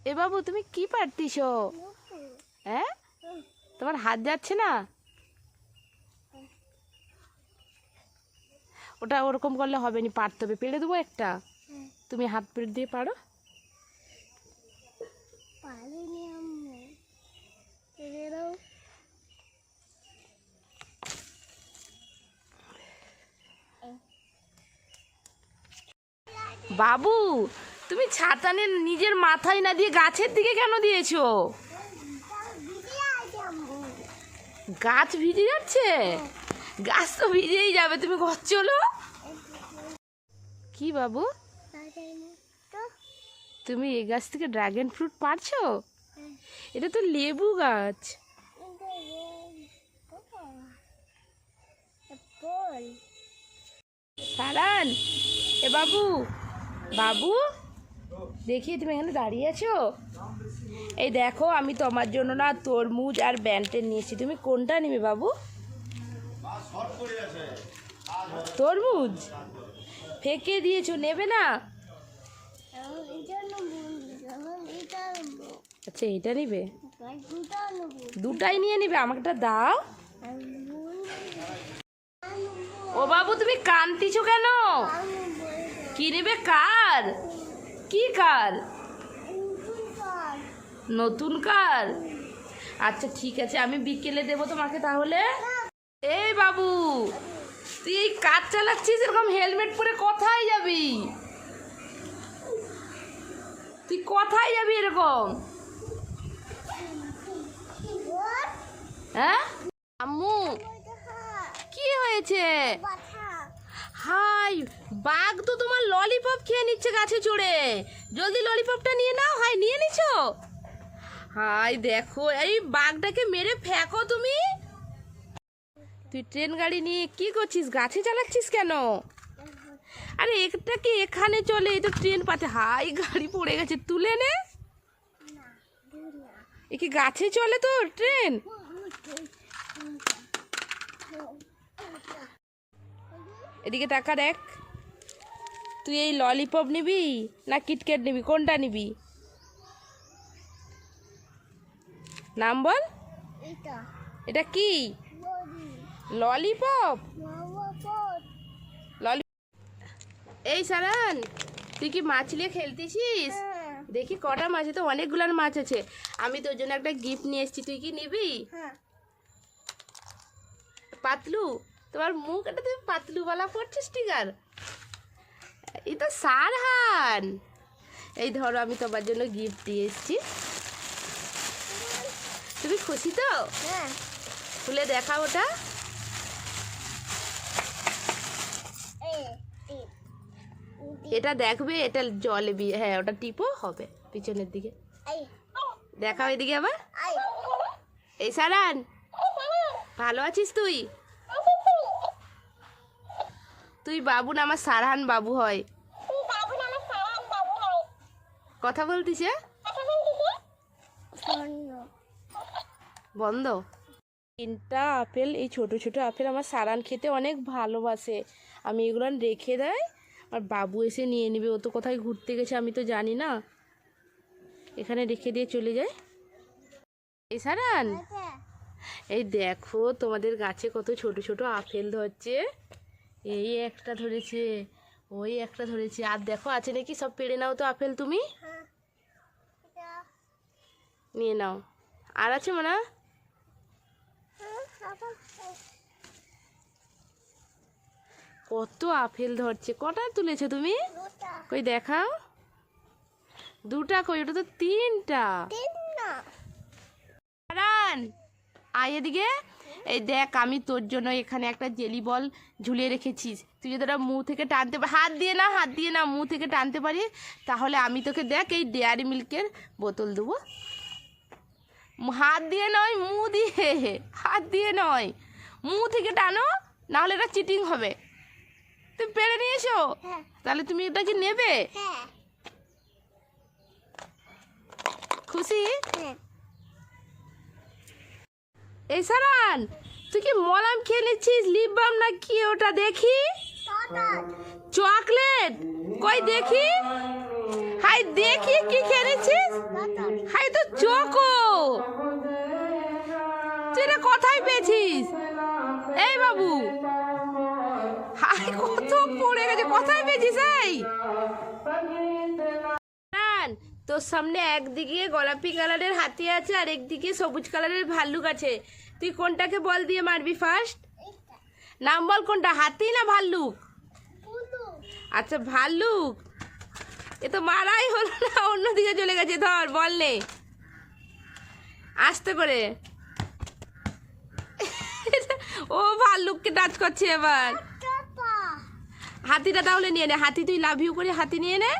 এ বাবু তুমি কি পারতিস হ্যাঁ? তোমার হাত যাচ্ছে না? ওটা ওরকম করলে হবে না পারতে হবে। পেড়ে দেবো একটা? তুমি হাত পেড়ে দিয়ে পারো? বাবু তুমি ছাতা নিয়ে নিজের মাথায় না দিয়ে গাছের দিকে কেন দিয়েছ? গাছ ভিজে যাচ্ছে? গাছ তো ভিজেই যাবে, তুমি ঘর চলো। কি বাবু? তুমি এই গাছ থেকে ড্রাগন ফ্রুট পারছ? এটা তো লেবু গাছ। সারান এ বাবু বাবু? দেখি তুমি এখানে দাঁড়িয়ে আছো? এই দেখো, আমি তোমার জন্য না তরমুজ আর ব্যান্টেন নিয়েছি তুমি কোনটা নেবে বাবু? তরমুজ? ফেঁকে দিয়েছ, নেবে না? আচ্ছা এটা নিবে? দুটা দুটাই নিয়ে নিবে আমাকেটা দাও। ও বাবু, তুমি কান্তিছো কেন? কি নেবে? কার? কি কার? নতুন কার। আচ্ছা ঠিক আছে আমি বিকেলে দেবো তোমাকে তাহলে। এই বাবু তুই এই কার চালাচ্ছিস এরকম হেলমেট পরে কোথায় যাবি? তুই কোথায় যাবি এরকম? হ্যাঁ? আম্মু কি হয়েছে? হাই বাঘ তো তোমার ললিপপ খেয়ে নিচ্ছে গাছে চড়ে। জলদি ললিপপটা নিয়ে নাও, হাই, নিয়ে নিছো? হাই, দেখো, এই বাঘটাকে মেরে ফেঁকো তুমি। তুই ট্রেন গাড়ি নিয়ে কি করছিস? গাছে চালাচ্ছিস কেন? আরে একটা কি এখানে চলে? এই তো ট্রেন পাতে। হাই, গাড়ি পড়ে গেছে। তুলে নে। এ কি গাছে চলে তো ট্রেন? এদিকে তাকা দেখ। তুই এই ললিপপ নিবি না কিটক্যাট নিবি? কোনটা নিবি? নাম বল। এটা এটা কি? ললিপপ ললি এই সারান তুই কি মাছ নিয়ে খেলতেছিস? হ্যাঁ। দেখি কটা মাছ আছে তো অনেকগুলার মাছ আছে। আমি তোর জন্য একটা গিফট নিয়ে এসেছি তুই কি নিবি? হ্যাঁ। পাতলু তোমার মুখ এটা তুমি পাতলুওয়ালা পড়ছিস টিকার এই তো সারহান। এই ধরো আমি তোমার জন্য গিফট দিয়ে এসেছি। তুমি খুশি তো? হ্যাঁ। খুলে দেখা ওটা। এটা দেখবে এটা জলে হ্যাঁ ওটা টিপো হবে পিছনের দিকে। দেখাও এদিকে আবার। এই। সারান ভালো আছিস তুই? তুই বাবু না আমার সারহান বাবু হয়। কথা বলতিস হ্যাঁ? বন্ধ। তিনটা আপেল এই ছোট ছোট আপেল আমার সারান খেতে অনেক ভালোবাসে। আমি এগুলো রেখে দেয় আর বাবু এসে নিয়ে নেবে। ও তো কোথায় ঘুরতে গেছে আমি তো জানি না। এখানে রেখে দিয়ে চলে যায়। এই সারান এই দেখো তোমাদের গাছে কত ছোট ছোট আপেল ধরছে। এই একটা ধরেছে ওই একটা ধরেছে। আর দেখো আছে নাকি? সব পেড়ে নাও তো আপেল তুমি। নিয়ে নাও। আর আছে মনে? কত আপেল ধরছে। কটা তুলেছো তুমি? কই দেখাও। দুটা কই? ওটা তো তিনটা। তিন আয় এদিকে। এই দেখ আমি তোর জন্য এখানে একটা জেলি বল ঝুলিয়ে রেখেছিস তুই যদি ওটা মুখ থেকে টানতে হাত দিয়ে না হাত দিয়ে না মুখ থেকে টানতে পারিস তাহলে আমি তোকে দেখ এই ডেয়ারি মিল্কের বোতল দেবো। হাত দিয়ে নয় মুখ দিয়ে। হাত দিয়ে নয় মুখ থেকে টানো নাহলে এটা চিটিং হবে। তুমি পেরে নিয়ে এসো। হ্যাঁ। তাহলে তুমি এটা কি নেবে? হ্যাঁ। খুশি? হ্যাঁ। এই সারান, তুই কি মলাম খেয়ে নিচ্ছিস, লিপ বাম না কি ওটা দেখি? চকলেট? কই দেখি? হাই, দেখি কি খেলেছিস বাতাস হাই তো চকো তুই কোথায় পেয়েছিস? এই বাবু। হাই, কত পড়ে গেছে, কোথায় পেয়েছিস, এই? নান, তোর সামনে একদিকে গোলাপি কালারের হাতি আছে আর একদিকে সবুজ কালারের ভাল্লুক আছে। তুই কোনটাকে বল দিয়ে মারবি ফার্স্ট নাম বল কোনটা হাতি না ভাল্লুক? আচ্ছা ভাল্লুক। এ তো মারাই হলো না অন্যদিকে চলে গেছে ধর বল নে। আস্তে করে। ও ভাল্লুককে টাচ করছে এবার। হাতিটা তাহলে নিয়ে নে হাতি তুই লাভ ইউ করে হাতি নিয়ে নে।